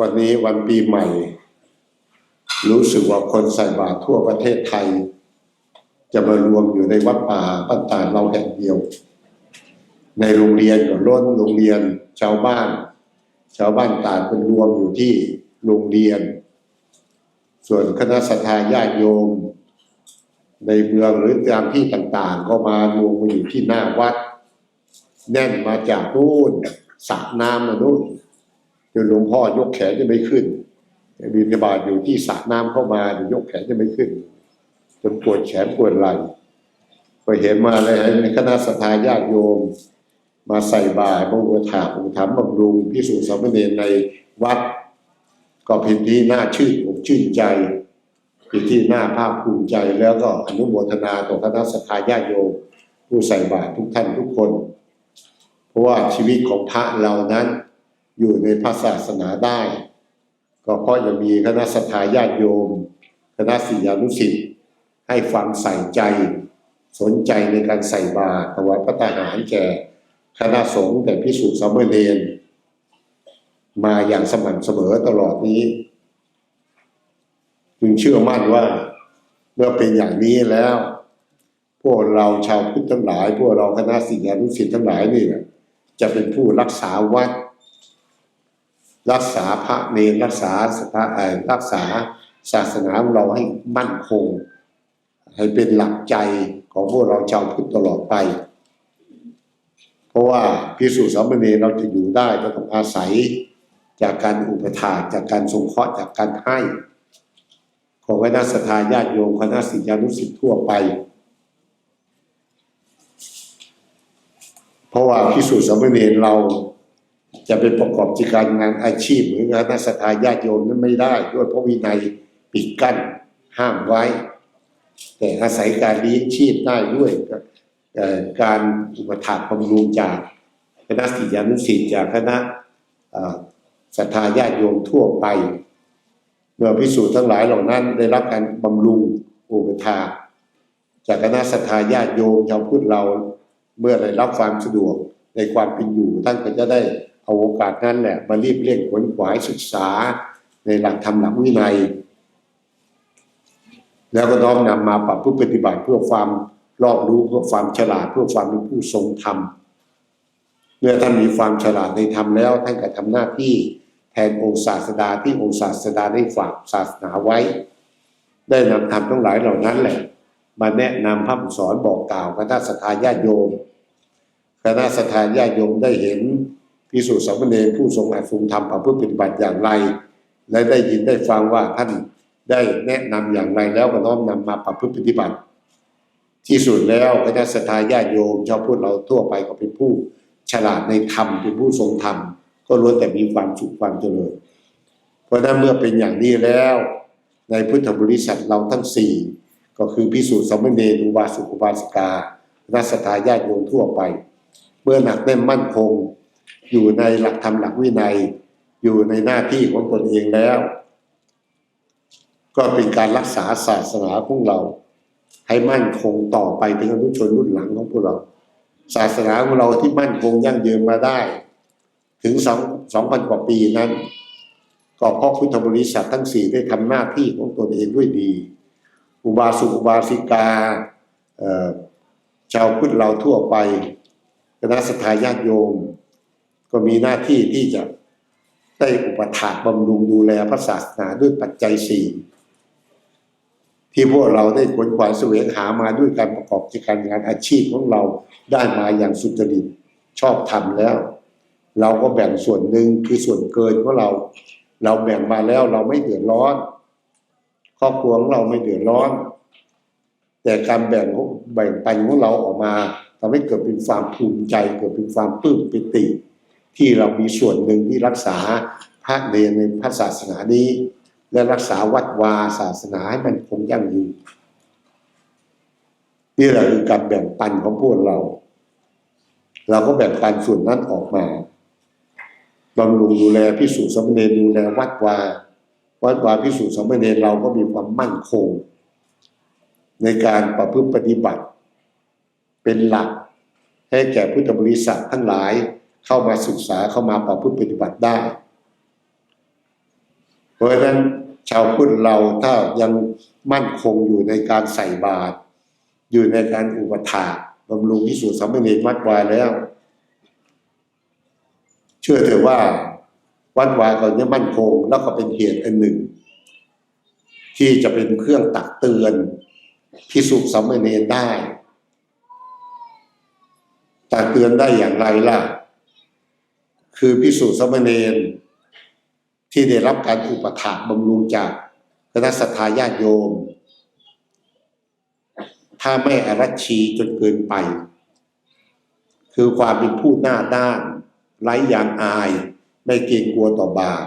วันนี้วันปีใหม่ รู้สึกว่าคนใส่บาตรทั่วประเทศไทย จะมารวมอยู่ในวัดป่าบ้านตาดเราแห่งเดียว ในโรงเรียนก็ล้นโรงเรียนชาวบ้าน ชาวบ้านตาดเป็นรวมอยู่ที่โรงเรียน ส่วนคณะสัตยาญาติโยม ในเมืองหรือตามที่ต่างๆ ก็มารวมมาอยู่ที่หน้าวัด แน่นมาจากนู่นสระน้ำมานู่น จนหลวงพ่อยกแขนจะไม่ขึ้นบินบาตอยู่ที่สระน้ำเข้ามายยกแขนจะไม่ขึ้น จนปวดแขนปวดไหล่ก็เห็นมาเลยในคณะสัตยาญาติโยม มาใส่บาตรพระอุปถาอุปถัมบำรุงพิสูจน์สามเณรในวัด ก็เพินที่น่าชื่นอกชื่นใจเป็นที่น่าภาคภูมิใจแล้วก็อนุโมทนาต่อคณะสัตยาญาติโยม ผู้ใส่บาตรทุกท่านทุกคน เพราะว่าชีวิตของพระเรานั้น อยู่ในพระศาสนาได้ ก็เพราะยังมีคณะสัตยาญาติโยม คณะศิษยานุศิษย์ให้ความใส่ใจ สนใจในการใส่บาตรถวายพระทหารแก่คณะสงฆ์แต่พิสุทธิสามเณรมาอย่างสม่ำเสมอตลอดนี้ จึงเชื่อมั่นว่าเมื่อเป็นอย่างนี้แล้ว พวกเราชาวพุทธทั้งหลาย พวกเราคณะศิษยานุศิษย์ทั้งหลายนี่จะเป็นผู้รักษาวัด รักษาพระเนรรักษาสถาเอ่อรักษาศาสนาของเราให้มั่นคง ให้เป็นหลักใจของพวกเราชาวพุทธตลอดไป เพราะว่าพิสูจน์สามเณรเราจะอยู่ได้ก็ต้องอาศัยจากการอุปถาจากการสงเคราะห์จากการให้ ของคณะสัตยาญาติโยมคณะศิษยานุศิษย์ทั่วไป เพราะว่าพิสูจน์สามเณรเรา จะเป็นประกอบกิจการงานอาชีพหมือนคณะสัตยาญาติโยมนั้นไม่ได้ ด้วยเพราะวินัยปิดกั้นห้ามไว้ แต่อาศัยการเลี้ยงชีพได้ด้วยการอุปถัมภ์บำรุงจากคณะศิษยานุศิษย์จากคณะศรัทธาญาติโยมทั่วไปเมื่อพิสูจน์ทั้งหลายเหล่านั้นได้รับการบำรุงอุปถาจากคณะศรัทธาญาติโยมชาวพุทธเราเมื่อได้รับความสะดวกในความเป็นอยู่ท่านก็จะได้ เอาโอกาสนั้นแหละมารีบเร่งขวนขวายศึกษาในหลักธรรมหลักวินัย แล้วก็น้อมนำมาปรับเพื่อปฏิบัติเพื่อความรอบรู้เพื่อความฉลาดเพื่อความเป็นผู้ทรงธรรมเมื่อท่านมีความฉลาดในธรรมแล้วท่านก็ทำหน้าที่แทนองค์ศาสดาที่องค์ศาสดาได้ฝากศาสนาไว้ ได้นำธรรมทั้งหลายเหล่านั้นแหละ มาแนะนำพระสอนบอกกล่าวคณะสัตยาญาโยมคณะสัตยาญาโยมได้เห็น พิสุทธิสามเณรผู้ทรงอัดทรงธรรมประพฤติปฏิบัติอย่างไร และได้ยินได้ฟังว่าท่านได้แนะนำอย่างไรแล้วก็น้อมนำมาประพฤติปฏิบัติ ที่สุดแล้วคณะสัตยาญาตโยมชาวพุทธเราทั่วไปก็เป็นผู้ฉลาดในธรรมเป็นผู้ทรงธรรมก็ล้วนแต่มีความสุขความเจริญ เพราะนั้นเมื่อเป็นอย่างนี้แล้ว ในพุทธบริษัทเราทั้งสี่ก็คือพิสูจน์สามเณรอุบาสกอุบาสิกานัสตาญาตโยมทั่วไป เมื่อหนักแน่นมั่นคง อยู่ในหลักธรรมหลักวินัย อยู่ในหน้าที่ของตนเองแล้ว ก็เป็นการรักษาศาสนาของเรา ให้มั่นคงต่อไปเป็นอนุชนรุ่นหลังของพวกเรา ศาสนาของเราที่มั่นคงยั่งยืนมาได้ ถึงสองสองพันกว่าปีนั้น ก็เพราะพุทธบริษัททั้งสี่ได้ทำหน้าที่ของตนเองด้วยดี อุบาสกอุบาสิกาชาวพุทธเราทั่วไปคณะสัตยาญาติโยม ก็มีหน้าที่ที่จะได้อุปถากบำรุงดูแลพระศาสนาด้วยปัจจัยสี่ที่พวกเราได้ขวนขวายแสวงหามาด้วยการประกอบกิจการงานอาชีพของเราได้มาอย่างสุจริตชอบทำแล้ว เราก็แบ่งส่วนหนึ่งคือส่วนเกินของเรา เราแบ่งมาแล้วเราไม่เดือดร้อนครอบครัวของเราไม่เดือดร้อน แต่การแบ่งของแบ่งปันของเราออกมาทำให้เกิดเป็นความภูมิใจ เกิดเป็นความปลื้มปิติ ที่เรามีส่วนหนึ่งที่รักษาพระเนรในพระศาสนานี้ และรักษาวัดวาศาสนาให้มันคงยั่งยืนนี่แหละคือการแบ่งปันของพวกเรา เราก็แบ่งปันส่วนนั้นออกมาบำรุงดูแลพิสูจน์สมเณรดูแลวัดวา วัดวาพิสูจน์สมเณรเราก็มีความมั่นคง ในการประพฤติปฏิบัติ เป็นหลักให้แก่พุทธบริษัททั้งหลาย เข้ามาศึกษาเข้ามาประพฤติปฏิบัติได้ เพราะฉะนั้นชาวพุทธเราถ้ายังมั่นคงอยู่ในการใส่บาตรอยู่ในการอุปถาบำรุงพิสูจน์สามเณรวัดวายแล้ว เชื่อเถอะว่าวัดวาก่อนนี้มั่นคง แล้วก็เป็นเหตุอันหนึ่ง ที่จะเป็นเครื่องตักเตือนพิสุสามเณรได้ตักเตือนได้อย่างไรล่ะ คือพิสุสามเณรที่ได้รับการอุปถัมภ์บำรุงจากคณะสัตยาญาติโยม ถ้าไม่อรัชีจนเกินไป คือความเป็นผู้หน้าด้านไร้ยางอาย ไม่เกรงกลัวต่อบาป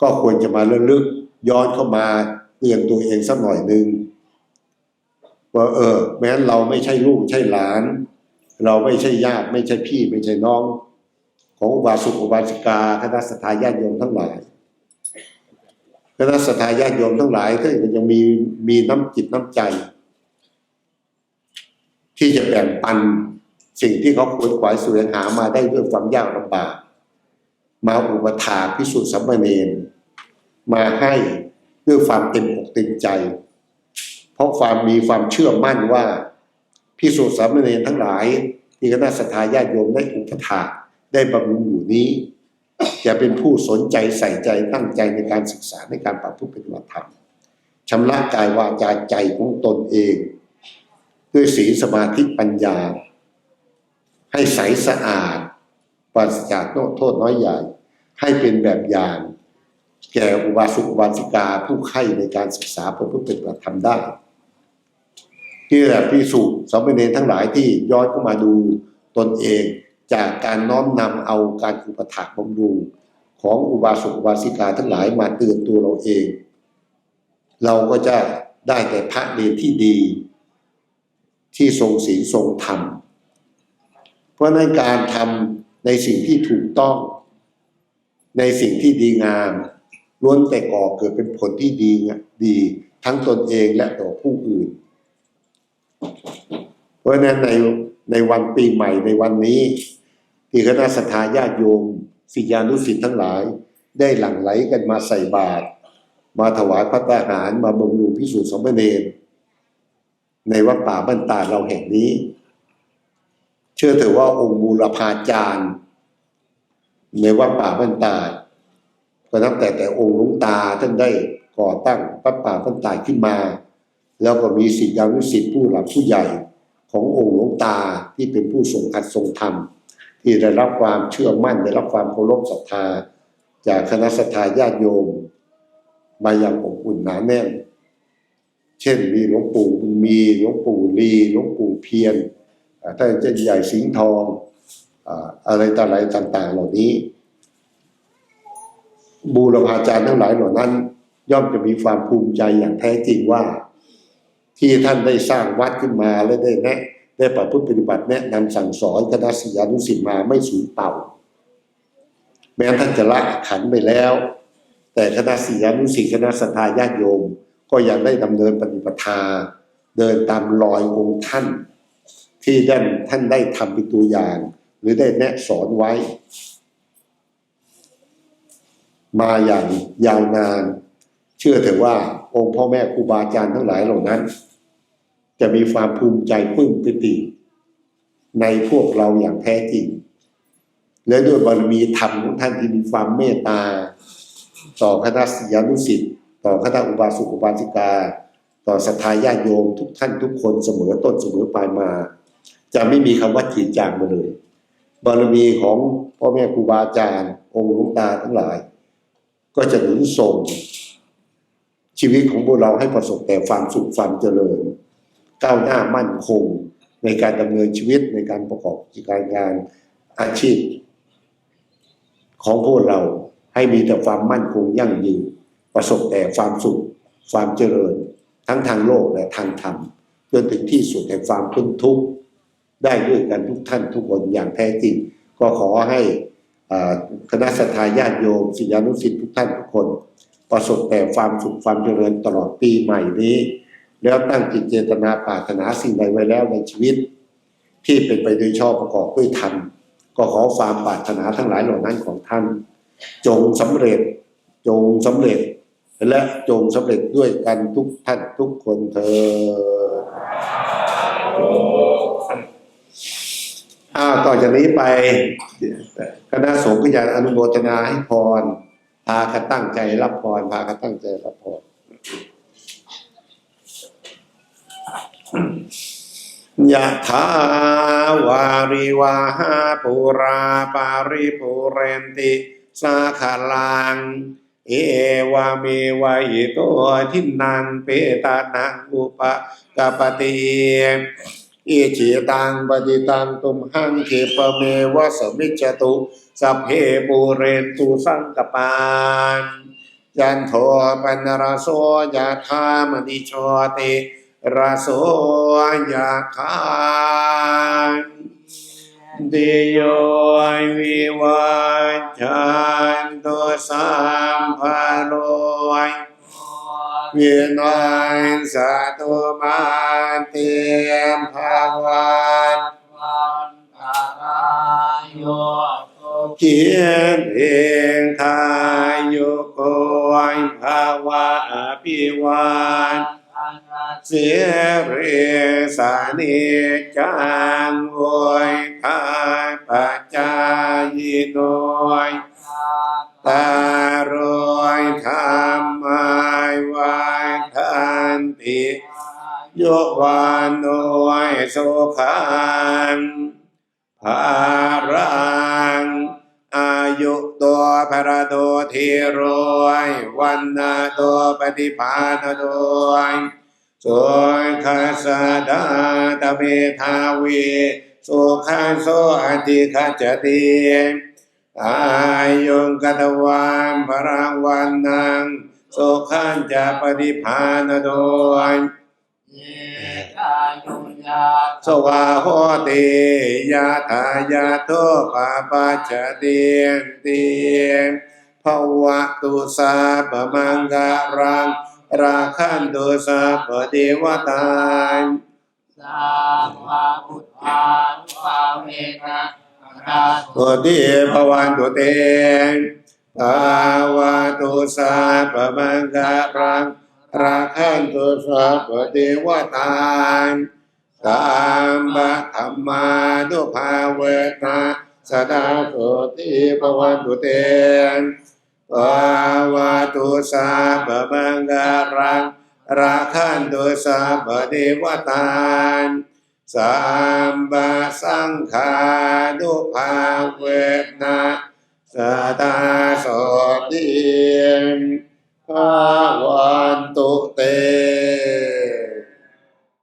ก็ควรจะมาระลึกย้อนเข้ามาเตือนตัวเองสักหน่อยหนึ่งว่าเออแม้เราไม่ใช่ลูกใช่หลาน เราไม่ใช่ญาติไม่ใช่พี่ไม่ใช่น้อง ของอุบาสกอุบาสิกาคณะสัตยาญาติโยมทั้งหลายคณะสัตยาญาติโยมทั้งหลายก็ยังมีมีน้ำจิตน้ำใจ ที่จะแบ่งปันสิ่งที่เขาควรขวายสวงหามาได้ด้วยความยากลำบากมาอุปถาพิสุทธิสัมมเนรมาให้ด้วยความเต็มอกเต็มใจ เพราะความมีความเชื่อมั่นว่าพิสุทธิสัมมเนรทั้งหลายที่คณะสัตยาญาติโยมได้อุปถาก ได้บำรุงอยู่นี้จะเป็นผู้สนใจใส่ใจตั้งใจในการศึกษาในการปรับทุงปฏิบัติธรรมชำระกายวาจาใจของตนเอง ด้วยศีลสมาธิปัญญา ให้ใสสะอาดปราศจากโทษน้อยใหญ่ ให้เป็นแบบอย่าง แก่อุบาสกอุบาสิกาผู้ใคร่ในการศึกษาพื่อปฏิบัติธรรมได้นี่แหละพิสุสมเณรทั้งหลายที่ย้อนเข้ามาดูตนเอง จากการน้อมนำเอาการอุปถัมภ์บำรุงของอุบาสกอุบาสิกาทั้งหลายมาเตือนตัวเราเอง เราก็จะได้แต่พระเนรที่ดี ที่ทรงศีลทรงธรรม เพราะในการทำในสิ่งที่ถูกต้อง ในสิ่งที่ดีงามล้วนแต่ก่อเกิดเป็นผลที่ดีดี ทั้งตนเองและต่อผู้อื่น เพราะนั้นใน ในวันปีใหม่ในวันนี้ ที่คณะสัตยาญาติโยมศิษยานุศิษย์ทั้งหลาย ได้หลั่งไหลกันมาใส่บาตรมาถวายพระทหารมาบำรุงพิสูจน์สมณเณรในวัดป่าบ้านตาเราแห่งนี้ เชื่อเถอะว่าองค์บูรพาจารย์ ในวัดป่าบ้านตาก็นับแต่แต่องค์หลวงตาท่านได้ก่อตั้งวัดป่าบ้านตาขึ้นมา แล้วก็มีศิษยานุศิษย์ผู้หลักผู้ใหญ่ ขององค์หลวงตาที่เป็นผู้ทรงอัดทรงธรรม ที่ได้รับความเชื่อมั่นได้รับความเคารพศรัทธา จากคณะสัตยาญาติโยมมาอย่างอบอุ่นหนาแน่น เช่นมีหลวงปู่บุญมีหลวงปู่ลีหลวงปู่เพียรอ่าท่านเจ้าใหญ่สิงห์ทองอ่าอะไรต่ออะไรต่างๆ เหล่านี้ บูรพาจารย์ทั้งหลายเหล่านั้น ย่อมจะมีความภูมิใจอย่างแท้จริงว่า ที่ท่านได้สร้างวัดขึ้นมาและได้แนะได้ประพฤติปฏิบัติแนะนำสั่งสอนคณะศิษยานุศิษย์มาไม่สูญเปล่า แม้ท่านจะละขันไปแล้ว แต่คณะศิษยานุศิษย์คณะสัตยาญาติโยม ก็ยังได้ดำเนินปฏิปทา เดินตามรอยองค์ท่าน ที่ท่านท่านได้ทำเป็นตัวอย่าง หรือได้แนะสอนไว้ มาอย่างยาวนาน เชื่อเถอะว่าองค์พ่อแม่ครูบาอาจารย์ทั้งหลายเหล่านั้น จะมีความภูมิใจปลื้มปิติ ในพวกเราอย่างแท้จริง และด้วยบารมีธรรมของท่านที่มีความเมตตา ต่อคณะศิษยานุศิษย์ต่อคณะอุบาสกอุบาสิกา ต่อศรัทธาญาติโยมทุกท่านทุกคนเสมอต้นเสมอปลายมา จะไม่มีคำว่าจีดจางมาเลย บารมีของพ่อแม่ครูบาอาจารย์ องค์หลวงตาทั้งหลาย ก็จะหนุนส่งชีวิตของพวกเราให้ประสบแต่ความสุขความเจริญ ก้าวหน้ามั่นคงในการดำเนินชีวิตในการประกอบกิจการงานอาชีพ ของพวกเราให้มีแต่ความมั่นคงยั่งยืนประสบแต่ความสุข ความเจริญ ทั้งทางโลกและทางธรรมจนถึงที่สุดแห่งความพ้นทุกข์ได้ด้วยกันทุกท่านทุกคนอย่างแท้จริง ก็ขอให้คณะสัตยาญาติโยมศิษยานุศิษย์ทุกท่านทุกคน ประสบแต่ความสุขความเจริญตลอดปีใหม่นี้ แล้วตั้งจิตเจตนาปรารถนาสิ่งใดไว้แล้วในชีวิต ที่เป็นไปโดยชอบประกอบด้วยธรรมก็ขอความปรารถนาทั้งหลายเหล่านั้นของท่าน จงสำเร็จจงสำเร็จ และจงสำเร็จด้วยกันทุกท่านทุกคนเธออ้าวต่อจากนี้ไปคณะสงฆ์ก็อยากอนุโมทนาให้พรพากันตั้งใจรับพรพากันตั้งใจรับพร ยะถาวาริวาหาปุราปาริปุเรนติสาคาลัง เอวาเมวะยิโตทินังเปตานังอุปกปปติอิจิตังปฏิตังตุมหังเขปเมวะสมิจจตุสัพเพปูเรนตุสังกปานยันโทปันรโสยะธามณิโชติ ราโสยะธาติโยวิวัจจันตุสัมภโรยวียนวันสาธุมาเตียมภาวันตารายโยเขียนเองทายโยโกยภาวะอภิวัน สียเรสานิจังโวยทายปัจจายโนยตารอยธรรมายวันทันติโยวานโนยสุขังภารังอายุตัวพระโดทีรวยวันนาตัวปฏิภาณโดย สวยคาสดาตเมทาวีสุขันโสอติขจติอายุงกัตวันพรังวันนังสุขันจะปฏิภาณโดยสวาโหติยาทายาโตปาปัจจเตียนเตียนภวะตุสาปมังการัง ราคันตุสาปเทวตาสัพพะพุทธานุภาเวนะราโตตุติภวันตุเตภาวะตุสาปมังการังราคันตุสาปเทวตาสัมบะธรรมานุภาเวนะสดาโสติภวันตุเต ภาวะตุสาปมังการังราคันตุสาบเดวตาสัมบาสังขาดุภาเวนะสตาโสติภาวันตุเต